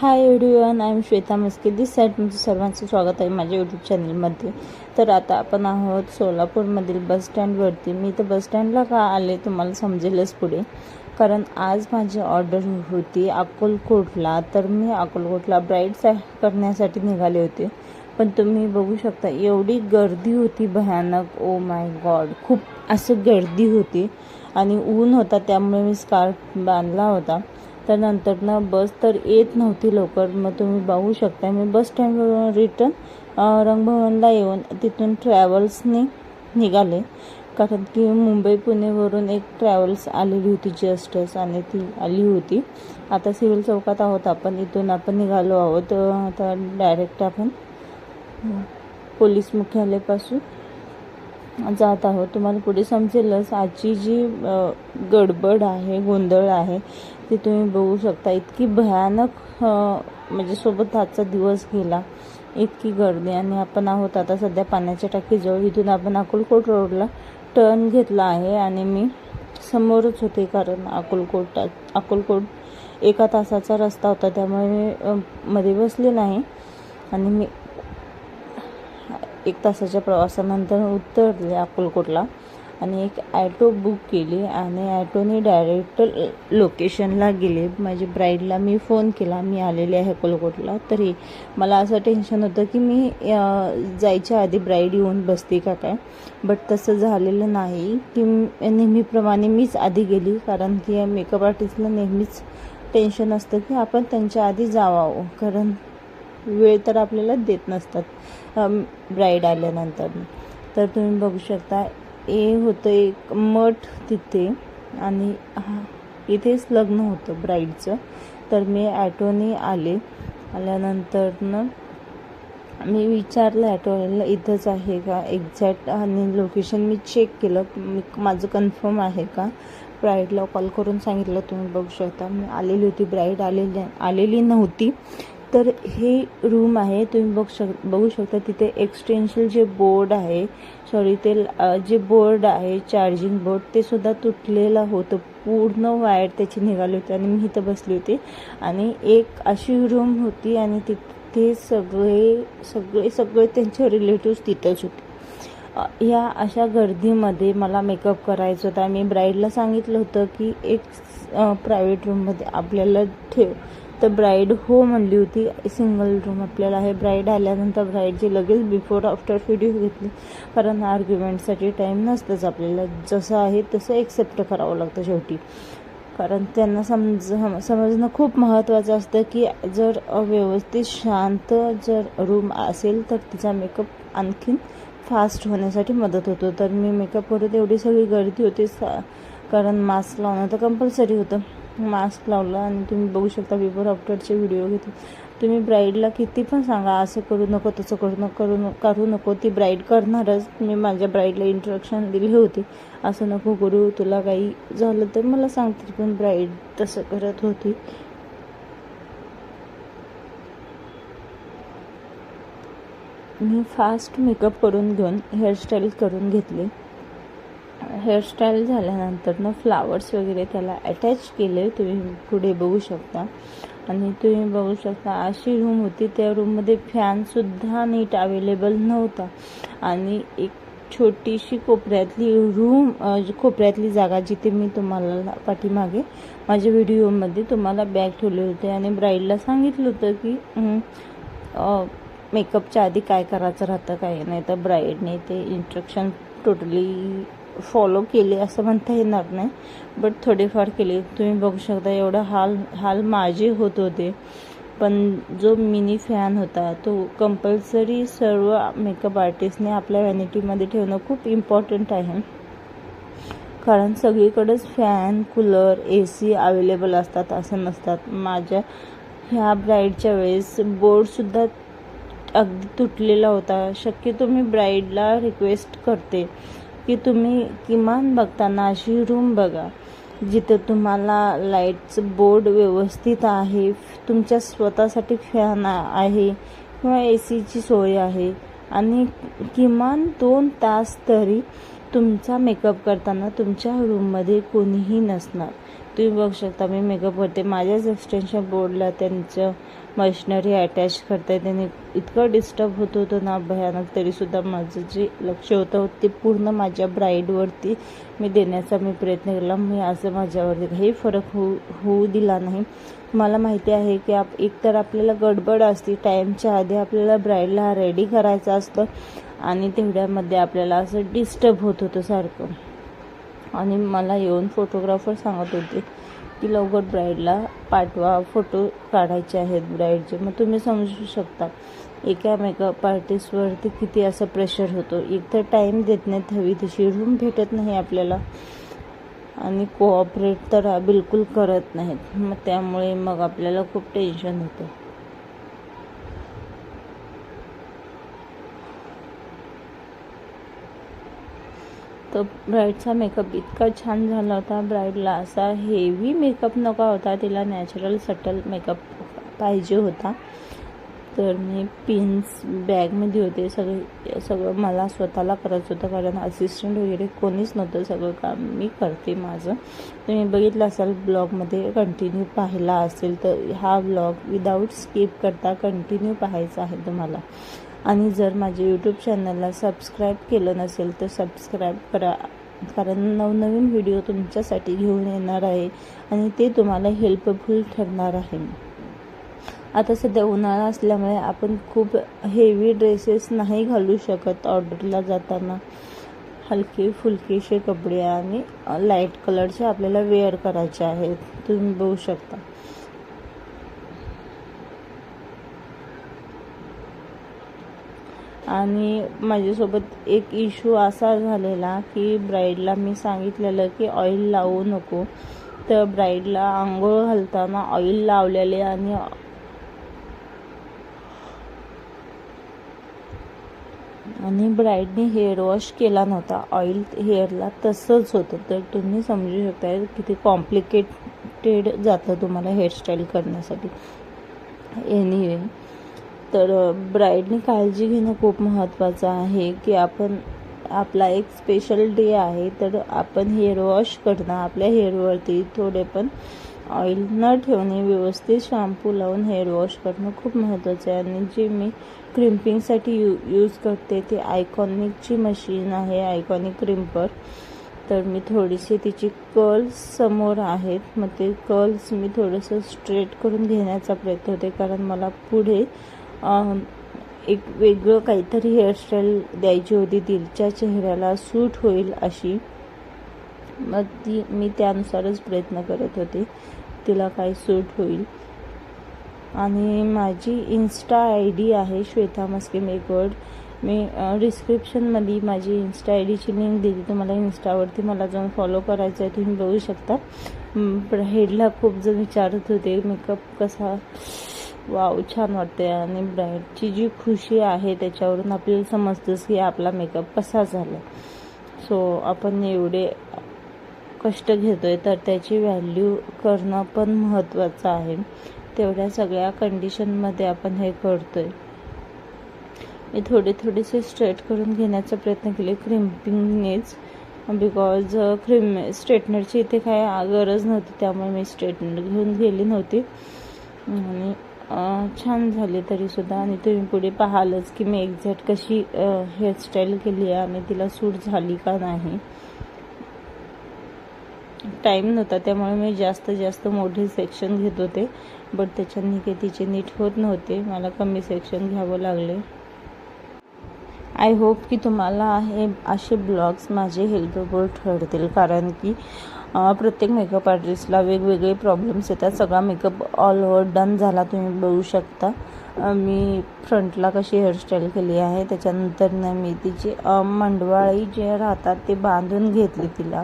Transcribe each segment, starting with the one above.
Hi everyone I am Shweta Maske this side तुमचं सर्वांचं स्वागत आहे माझ्या यूट्यूब चॅनलमध्ये तर आता आपण आहोत सोलापूरमधील बस स्टँडवरती मी तर बस स्टँडला का आले तुम्हाला समजेलच पुढे. कारण आज माझी ऑर्डर होती अकोलकोटला तर मी अकोलकोटला ब्राईड करण्यासाठी निघाले होते. पण तुम्ही बघू शकता एवढी गर्दी होती भयानक. ओ माय गॉड खूप असं गर्दी होती. आणि ऊन होता त्यामुळे मी स्कार्फ बांधला होता. तर नंतरनं बस तर येत नव्हती लवकर. मग तुम्ही बघू शकता मी बस स्टँडवरून रिटर्न रंगभवनला येऊन तिथून ट्रॅव्हल्सने निघाले. कारण की मुंबई पुणेवरून एक ट्रॅव्हल्स आलेली होती जस्टच आणि ती आली होती. आता सिव्हिल चौकात आहोत आपण. इथून आपण निघालो आहोत. आता डायरेक्ट आपण पोलीस मुख्यालयापासून. जात आहोत. तुम्हाला पुढे समजेलच आजची जी गडबड आहे गोंधळ आहे ती तुम्ही बघू शकता. इतकी भयानक म्हणजे सोबत आजचा दिवस गेला. इतकी गर्दी आणि आपण आहोत आता सध्या पाण्याच्या टाकीजवळ. इथून आपण अकोलकोट रोडला टर्न घेतला आहे आणि मी समोरच होते कारण अकोलकोट अकोलकोट एका तासाचा रस्ता होता. त्यामुळे मध्ये बसले नाही. आणि मी एक तासाच्या प्रवासानंतर उतरले अक्कलकोटला आणि एक ॲटो बुक केली आणि ॲटोने डायरेक्ट लोकेशनला गेले. माझी ब्राईडला मी फोन केला. मी आलेले आहे अक्कलकोटला. तरी मला असं टेन्शन होतं की मी जायच्या आधी ब्राईड येऊन बसते का काय? बट तसं झालेलं नाही. की नेहमीप्रमाणे मीच आधी गेली. कारण की मेकअप आर्टिस्टला नेहमीच टेन्शन असतं की आपण त्यांच्या आधी जावावं कारण वेळ तर आपल्याला देत नसतात ब्राईड आल्यानंतर. तर तुम्ही बघू शकता ए होतं एक मठ तिथे आणि हा इथेच लग्न होतं ब्राईडचं तर मी ॲटोने आले आल्यानंतरनं मी विचारलं ॲटोवाल्याला इथंच आहे का? एक्झॅक्ट आणि लोकेशन मी चेक केलं. मी माझं कन्फर्म आहे का? ब्राईडला कॉल करून सांगितलं तुम्ही बघू शकता. मी आलेली होती ब्राईड आलेली आलेली नव्हती. तर हे रूम आहे तुम्ही बघू शक बघू शकता तिथे एक्सटेन्शियल जे बोर्ड आहे सॉरी ते जे बोर्ड आहे चार्जिंग बोर्ड ते सुद्धा तुटलेलं होतं. पूर्ण वायर त्याची निघाली होती आणि मी इथं बसली होती. आणि एक अशी रूम होती आणि तिथे सगळे सगळे सगळे त्यांचे रिलेटिव्ह तिथंच होते. या अशा गर्दीमध्ये मला मेकअप करायचं होता. मी ब्राईडला सांगितलं होतं की एक प्रायव्हेट रूममध्ये आपल्याला ठेव. तर ब्राईड हो म्हणली होती. सिंगल रूम आपल्याला आहे. ब्राईड आल्यानंतर ब्राईडची लगेच बिफोर आफ्टर व्हिडिओ घेतली. कारण आर्ग्युमेंटसाठी टाईम नसतंच आपल्याला. जसं आहे तसं एक्सेप्ट करावं लागतं शेवटी. कारण त्यांना समज समजणं खूप महत्त्वाचं असतं की जर व्यवस्थित शांत जर रूम असेल तर तिचा मेकअप आणखीन फास्ट होण्यासाठी मदत होतो. तर मी मेकअप करत एवढी सगळी गर्दी होती. सा कारण मास्क लावणं तर कंपल्सरी होतं. मास्क लावला आणि तुम्ही बघू शकता बिफोर आफ्टरचे व्हिडिओ घेतले तुम्ही ब्राईडला किती पण सांगा असं करू नको तसं करू नको करू करू नको. ती ब्राईड करणारच. मी माझ्या ब्राईडला इंट्रक्शन दिली होती. असं नको करू तुला काही झालं तर मला सांगते पण ब्राईड तसं करत होती. मी फास्ट मेकअप करून घेऊन हेअरस्टाईल करून घेतली. हेअरस्टाईल झाल्यानंतर ना फ्लावर्स वगैरे त्याला अटॅच केले तुम्ही पुढे बघू शकता. आणि तुम्ही बघू शकता अशी रूम होती त्या रूममध्ये फॅनसुद्धा नीट अवेलेबल नव्हता. आणि एक छोटीशी कोपऱ्यातली रूम कोपऱ्यातली जागा जिथे मी तुम्हाला पाठीमागे माझ्या व्हिडिओमध्ये तुम्हाला बॅग ठेवले होते. आणि ब्राईडला सांगितलं होतं की मेकअपच्या आधी काय करायचं राहतं काय नाही? तर ब्राईडने ते इन्स्ट्रक्शन टोटली फॉलो केले असं म्हणता येणार नाही. बट थोडेफार केले. तुम्ही बघू शकता एवढं हाल हाल माझे होत होते. पण जो मिनी फॅन होता तो कंपल्सरी सर्व मेकअप आर्टिस्टने आपल्या व्हॅनिटीमध्ये ठेवणं खूप इम्पॉर्टंट आहे. कारण सगळीकडेच fan cooler A C available असतात असं नसतात. माझ्या ह्या ब्राईडच्या वेळेस बोर्डसुद्धा अगदी तुटलेला होता. शक्यतो मी ब्राईडला रिक्वेस्ट करते. की तुम्ही किमान बघताना अशी रूम बघा जिथं तुम्हाला लाईटचं बोर्ड व्यवस्थित आहे तुमच्या स्वतःसाठी फॅन आहे किंवा ए सीची सोय आहे. आणि किमान दोन तास तरी तुमचा मेकअप करताना तुमच्या रूममध्ये कोणीही नसणार. तुम्ही बघू शकता मी मेकअप करते. माझ्याच एक्सटेन्शन बोर्डला त्यांचं मशिनरी अटॅच करताय त्यांनी इतकं डिस्टर्ब होत होतं ना भयानक. तरीसुद्धा माझं जे लक्ष होतं ते पूर्ण माझ्या ब्राईडवरती मी देण्याचा मी प्रयत्न केला. मी असं माझ्यावरती काही फरक होऊ होऊ दिला नाही. मला माहिती आहे की आप एकतर आपल्याला गडबड असते टाईमच्या आधी आपल्याला ब्राईडला रेडी करायचं असतं. आणि तेवढ्यामध्ये आपल्याला असं डिस्टर्ब होत होतं सारखं. आणि मला येऊन फोटोग्राफर सांगत होते की लवकर ब्राईडला पाठवा फोटो काढायचे आहेत ब्राईडचे मग तुम्ही समजू शकता. एका मेकअप आर्टिस्टवरती किती असं प्रेशर होतो. एक तर टाईम देत नाहीत हवी तशी. रूम भेटत नाही आपल्याला. आणि कोऑपरेट तर बिलकुल करत नाहीत. मग त्यामुळे मग आपल्याला खूप टेन्शन होतं. तर ब्राईडचा मेकअप इतका छान झाला होता ब्राईडला असा हेवी मेकअप नका होता तिला नॅचरल सटल मेकअप पाहिजे होता. तर मी पिन्स बॅगमध्ये होते सगळे सगळं मला स्वतःला करायचं होतं कारण असिस्टंट वगैरे कोणीच नव्हतं सगळं काम मी करते माझं. तुम्ही बघितलं असाल ब्लॉगमध्ये कंटिन्यू पाहिला असेल तर हा ब्लॉग विदाऊट स्किप करता कंटिन्यू पाहायचा आहे तुम्हाला. आणि जर माझे यूट्यूब चॅनलला सबस्क्राईब केलं नसेल तर सबस्क्राईब करा. कारण नवनवीन व्हिडिओ तुमच्यासाठी घेऊन येणार आहे आणि ते तुम्हाला हेल्पफुल ठरणार आहे. आता सध्या उन्हाळा असल्यामुळे आपण खूप हेवी ड्रेसेस नाही घालू शकत ऑर्डरला जाताना. हलके फुलकेसे कपडे आणि लाइट कलरचे आपल्याला वेअर करायचे आहेत. तुम्ही बघू शकता. आणि माझ्यासोबत एक इश्यू असा झालेला की ब्राईडला मी सांगितलेलं की ऑइल लावू नको. तर ब्राईडला आंघोळ घालताना ऑइल लावलेले आणि आणि ब्राईडने हेअर वॉश केला नव्हता. ऑइल हेअरला तसंच होतं. तर तुम्ही समजू शकता किती कॉम्प्लिकेटेड जातं तुम्हाला हेअरस्टाईल करण्यासाठी. एनिवे तर ब्राईडने काळजी घेणं खूप महत्त्वाचं आहे की आपण आपला एक स्पेशल डे आहे तर आपण हेअर वॉश करणं आपल्या हेअरवरती थोडे पण ऑइल न ठेवणे व्यवस्थित शॅम्पू लावून हेअर वॉश करणं खूप महत्त्वाचं आहे. आणि जे मी क्रिम्पिंगसाठी यू यूज करते ते आयकॉनिकची मशीन आहे आयकॉनिक क्रिम्पर तर मी थोडीशी तिची कर्ल्स समोर आहेत. मग ते कर्ल्स मी थोडंसं स्ट्रेट करून घेण्याचा प्रयत्न होते कारण मला पुढे एक वेगळं काहीतरी हेअरस्टाईल द्यायची होती. तिच्या चेहऱ्याला सूट होईल अशी. मग ती मी त्यानुसारच प्रयत्न करत होते. तिला काय सूट होईल. आणि माझी इन्स्टा आय डी आहे श्वेता मस्के मेकवर्ड मी डिस्क्रिप्शनमध्ये माझी इन्स्टा आय डीची लिंक दिली. तुम्हाला इन्स्टावरती मला जाऊन फॉलो करायचं आहे तुम्ही बघू शकता. हेडला खूप जण विचारत होते मेकअप कसा वाव छान वाटते आणि ब्राईडची जी खुशी आहे त्याच्यावरून आपल्याला समजतंच की आपला मेकअप कसा झाला सो आपण एवढे कष्ट घेतोय तर त्याची व्हॅल्यू करणं पण महत्त्वाचं आहे. तेवढ्या सगळ्या कंडिशनमध्ये आपण हे करतोय. मी थोडे थोडेसे स्ट्रेट करून घेण्याचा प्रयत्न केले. क्रिम्पिंगनेच बिकॉज क्रिम स्ट्रेटनरची इथे काय गरज नव्हती त्यामुळे मी स्ट्रेटनर घेऊन गेली नव्हती. आणि छान झाले तरीसुद्धा. आणि तुम्ही पुढे पाहालच की मी एक्झॅक्ट कशी हेअरस्टाईल केली आहे आणि तिला सूट झाली का नाही. टाईम नव्हता त्यामुळे मी जास्त जास्त मोठे सेक्शन घेत होते. बट त्याच्यानी काही तिचे नीट होत नव्हते. मला कमी सेक्शन घ्यावं लागले. आय होप की तुम्हाला हे असे ब्लॉग्स माझे हेल्पफुल ठरतील कारण की प्रत्येक मेकअप आर्टिस्टला वेगवेगळे प्रॉब्लेम्स येतात. सगळा मेकअप ऑल ओव्हर डन झाला तुम्ही बघू शकता. मी फ्रंटला कशी हेअरस्टाईल केली आहे त्याच्यानंतर ना मी तिची मंडवाळी जे राहतात ते बांधून घेतली तिला.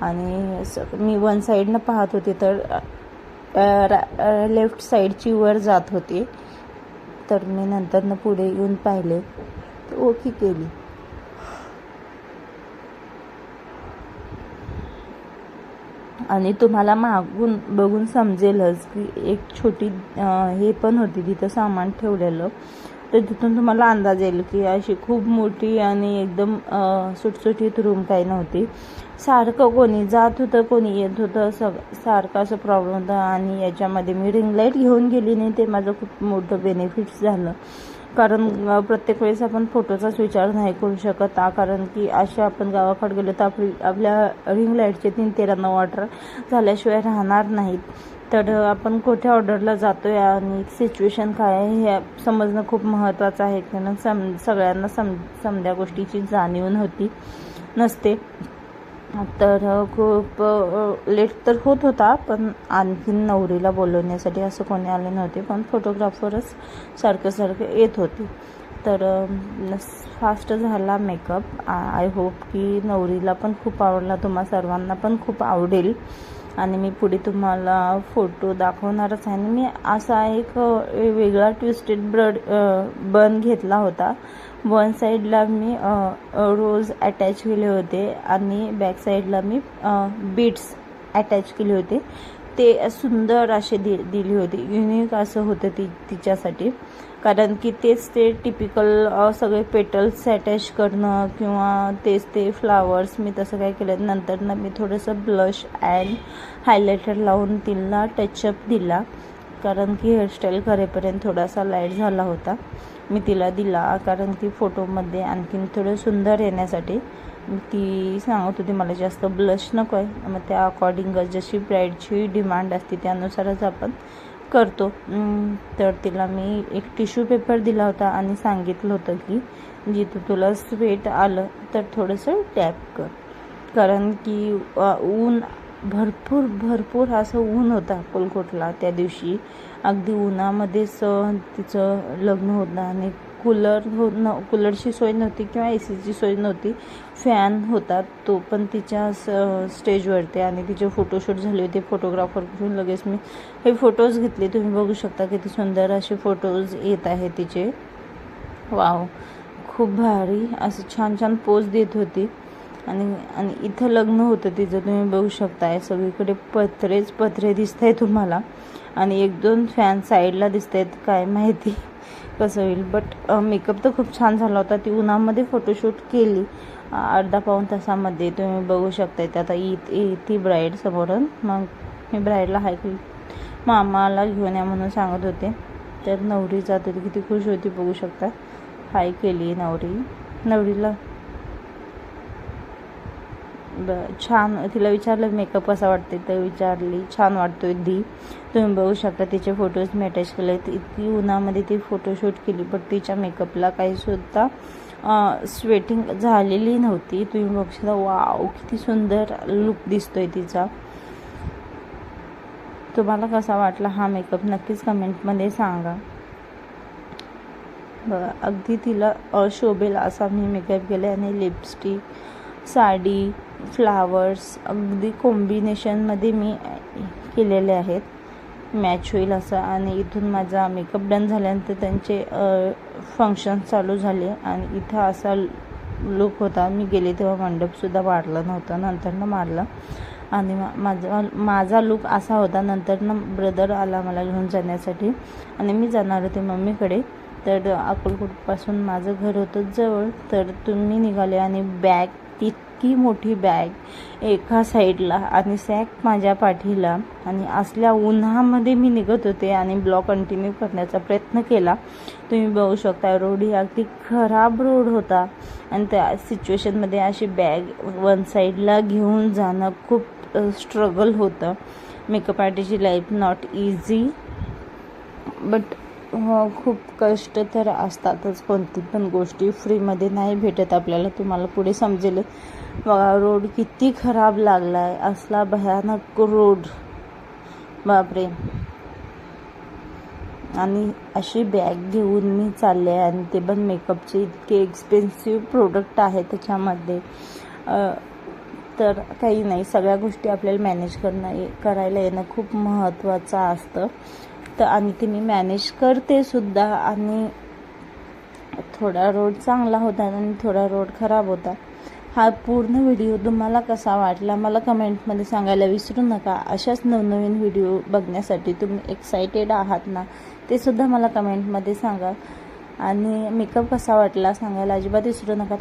आणि मी वन साईडनं पाहत होते तर लेफ्ट साईडची वर जात होती. तर मी नंतरनं पुढे येऊन पाहिले. तर ओके केली. आणि तुम्हाला मागून बघून समजेलच की एक छोटी हे पण होती तिथं सामान ठेवलेलं. तर तिथून तुम्हाला अंदाज येईल की अशी खूप मोठी आणि एकदम सुटसुटीत रूम काही नव्हती. सारखं कोणी जात होतं कोणी येत होतं सग सारखं असं प्रॉब्लेम होता. आणि याच्यामध्ये मी रिंग लाइट घेऊन गेली नाही ते माझं खूप मोठं बेनिफिट्स झालं. कारण प्रत्येक वेळेस आपण फोटोचाच विचार नाही करू शकत. कारण की अशा आपण गावाकडे गेलो तर आपली आपल्या रिंग लाईटचे तीन तेरा नऊ ऑर्डर झाल्याशिवाय राहणार नाहीत. तर आपण कुठे ऑर्डरला जातो आहे आणि सिच्युएशन काय आहे हे समजणं खूप महत्त्वाचं आहे. कारण सम सगळ्यांना सम समद्या गोष्टीची जाणीव नव्हती नसते. तर खूप लेट तर होत होता पण आणखीन नवरीला बोलवण्यासाठी असं कोणी आले नव्हते पण फोटोग्राफरच सारखं सारखं येत होते. तर फास्ट झाला मेकअप. आय होप की नवरीला पण खूप आवडला तुम्हा सर्वांना पण खूप आवडेल. आणि मी पुढे तुम्हाला फोटो दाखवणारच आहे. आणि मी असा एक वेगळा ट्विस्टेड ब्रड बन घेतला होता. वन साईडला मी रोज अटॅच केले होते आणि बॅक साईडला मी बीट्स अटॅच केले होते. ते सुंदर असे दि दिली होती. युनिक असं होतं ती तिच्यासाठी. कारण की तेच ते टिपिकल सगळे पेटल्स अटॅच करणं किंवा तेच ते फ्लावर्स मी तसं काय केलं. नंतर ना मी थोडंसं ब्लश अँड हायलायटर लावून तिला टचअप दिला. कारण की हेअरस्टाईल करेपर्यंत थोडासा लाइट झाला होता. मी तिला दिला कारण की फोटोमध्ये आणखीन थोडं सुंदर येण्यासाठी ती सांगत होती मला जास्त ब्लश नको आहे मग त्या अकॉर्डिंगच जशी ब्राईडची डिमांड असते त्यानुसारच आपण करतो. तर तिला मी एक टिश्यू पेपर दिला होता आणि सांगितलं होतं की जिथं तुला स्वेट आलं तर थोडंसं टॅप कर. कारण की ऊन भरपूर भरपूर असं ऊन होता अक्कलकोटला त्या दिवशी. अगदी उन्हामध्येच तिचं लग्न होतं आणि कूलर हो न कूलरची सोय नव्हती किंवा ए सीची सोय नव्हती. फॅन होता तो पण तिच्या स- स्टेजवरती आणि तिचे फोटोशूट झाले होते. फोटोग्राफर घेऊन लगेच मी हे फोटोज घेतले. तुम्ही बघू शकता किती सुंदर असे फोटोज येत आहे तिचे. वाव खूप भारी असं छान छान पोज देत होती. आणि आणि इथं लग्न होतं तिचं तुम्ही बघू शकताय सगळीकडे पत्रेच पत्रे दिसत आहे तुम्हाला. आणि एक दोन फॅन साईडला दिसत आहेत काय माहिती. कसं होईल बट मेकअप तर खूप छान झाला होता. ती उन्हामध्ये फोटोशूट केली. अर्धा पाऊण तासामध्ये. तुम्ही बघू शकता ते आता ईद ती ब्राईड समोरून. मग मी ब्राईडला हाय मामाला घेऊन या म्हणून सांगत होते. तर नवरी जात होती. किती खुश होती. बघू शकता. हाय केली नवरी. नवरीला छान तिला विचारलं मेकअप कसा वाटते तर विचारली छान वाटतोय दी. तुम्ही बघू शकता तिचे फोटोज मी अटॅच केले आहेत. इतकी उन्हामध्ये ती फोटोशूट केली बट तिच्या मेकअपला काहीसुद्धा स्वेटिंग झालेली नव्हती. तुम्ही बघू शकता वाव किती सुंदर लुक दिसतोय तिचा. तुम्हाला कसा वाटला हा मेकअप नक्कीच कमेंटमध्ये सांगा. बघा अगदी तिला शोभेल असा मी मेकअप केला आणि लिपस्टिक साडी फ्लावर्स अगदी कॉम्बिनेशनमध्ये मी केलेले आहेत. मॅच होईल असं. आणि इथून माझा मेकअप डन झाल्यानंतर त्यांचे फंक्शन चालू झाले. आणि इथं असा लुक होता. मी गेले तेव्हा मंडपसुद्धा वाढला नव्हता. नंतरनं मारला. आणि मा- माझा माझा लुक असा होता. नंतरनं ब्रदर आला मला घेऊन जाण्यासाठी. आणि मी जाणार होते मम्मीकडे. तर अकोलकोटपासून माझं घर होतं जवळ. तर तुम्ही निघाले आणि बॅग इतकी मोठी बॅग एका साईडला आणि सॅक माझ्या पाठीला. आणि असल्या उन्हामध्ये मी निघत होते आणि ब्लॉग कंटिन्यू करण्याचा प्रयत्न केला. तुम्ही बघू शकता रोड ही अगदी खराब रोड होता. आणि त्या सिच्युएशनमध्ये अशी बॅग वन साईडला घेऊन जाणं खूप स्ट्रगल होतं. मेकअप आर्टिस्टची लाईफ नॉट इझी बट खूप कष्ट तर असतातच. कोणती पण गोष्टी फ्रीमध्ये नाही भेटत आपल्याला. तुम्हाला पुढे समजेल. बघा रोड किती खराब लागला आहे असला भयानक रोड बापरे. आणि अशी बॅग घेऊन मी चालले आहे आणि ते पण मेकअपचे इतके एक्सपेन्सिव्ह प्रोडक्ट आहे त्याच्यामध्ये. तर काही नाही सगळ्या गोष्टी आपल्याला मॅनेज करणं ये- करायला येणं खूप महत्त्वाचं असतं. तर आणि ते मी मॅनेज करते सुद्धा आणि थोडा रोड चांगला होता आणि थोडा रोड खराब होता. हा पूर्ण व्हिडिओ तुम्हाला कसा वाटला मला कमेंटमध्ये सांगायला विसरू नका. अशाच नवनवीन व्हिडिओ बघण्यासाठी तुम्ही एक्सायटेड आहात ना ते सुद्धा मला कमेंटमध्ये सांगा. आणि मेकअप कसा वाटला सांगायला अजिबात विसरू नका.